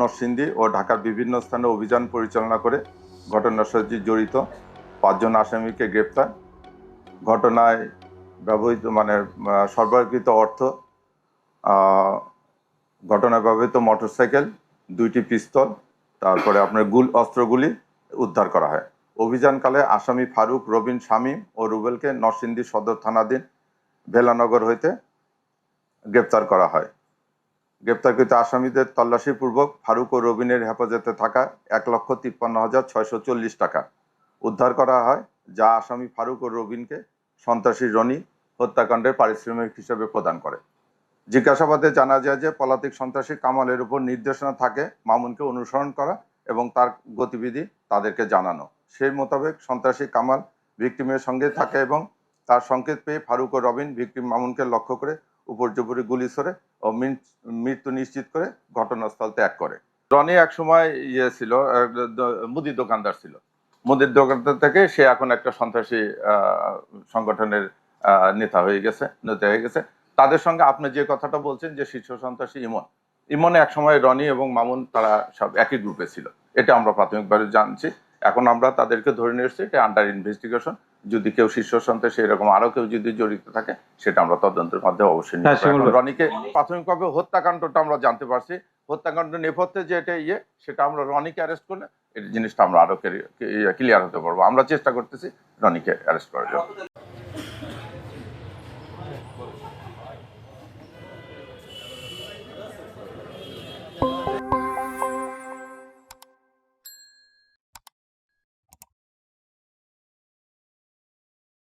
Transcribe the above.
নরসিংদী ও ঢাকার বিভিন্ন স্থানে অভিযান পরিচালনা করে ঘটনার সাথে জড়িত পাঁচজন আসামিকে গ্রেপ্তার। ঘটনায় ব্যবহৃত মানে সরবরাহকৃত অর্থ ঘটনায় ব্যবহৃত মোটরসাইকেল, দুইটি পিস্তল, তারপরে আপনার গুল, অস্ত্রগুলি উদ্ধার করা হয়। অভিযানকালে আসামি ফারুক, রবিন, শামীম ও রুবেলকে নরসিংদী সদর থানাধীন ভেলানগর হইতে গ্রেপ্তার করা হয়। গ্রেপ্তারকৃত আসামিদের তল্লাশিপূর্বক ফারুক ও রবিনের হেফাজতে থাকা এক লক্ষ তিপ্পান্ন হাজার ছয়শো চল্লিশ টাকা উদ্ধার করা হয়, যা আসামি ফারুক ও রবিনকে সন্ত্রাসী রনি হত্যাকাণ্ডের পারিশ্রমিক হিসেবে প্রদান করে। জিজ্ঞাসাবাদে জানা যায় যে পলাতক সন্ত্রাসী কামালের উপর নির্দেশনা থাকে মামুনকে অনুসরণ করা এবং তার গতিবিধি তাদেরকে জানানো। সেই মোতাবেক সন্ত্রাসী কামাল ভিক্টিমের সঙ্গে থাকে এবং তার সংকেত পেয়ে ফারুক ও রবিন ভিক্টিম মামুনকে লক্ষ্য করে উপর্যুপরি গুলি ছড়ে ও মৃত্যু নিশ্চিত করে ঘটনাস্থল ত্যাগ করে। রনি এক সময় ইয়ে ছিল মুদির দোকানদার ছিল। মুদির দোকানদার থেকে সে এখন একটা সন্ত্রাসী সংগঠনের নেতা হয়ে গেছে, নেতা হয়ে গেছে। তাদের সঙ্গে আপনি যে কথাটা বলছেন যে শীর্ষ সন্ত্রাসী ইমন, ইমনে এক সময় রনি এবং মামুন তারা সব একই গ্রুপে ছিল। এটা আমরা প্রাথমিকভাবে জানছি। এখন আমরা তাদেরকে ধরে নিয়ে এসেছি এটা আন্ডার ইনভেস্টিগেশন যদি কেউ শীর্ষ সন্ত্রাসী এরকম আরও কেউ যদি জড়িত থাকে সেটা আমরা তদন্তের মাধ্যমে অবশ্যই হ্যাঁ। রনিকে প্রাথমিকভাবে হত্যাকাণ্ডটা আমরা জানতে পারছি। হত্যাকাণ্ড নেপথ্যে যে এটা ইয়ে সেটা আমরা রনিকে অ্যারেস্ট করলে এই জিনিসটা আমরা আরও ক্লিয়ার হতে পারব। আমরা চেষ্টা করতেছি রনিকে অ্যারেস্ট করার জন্য।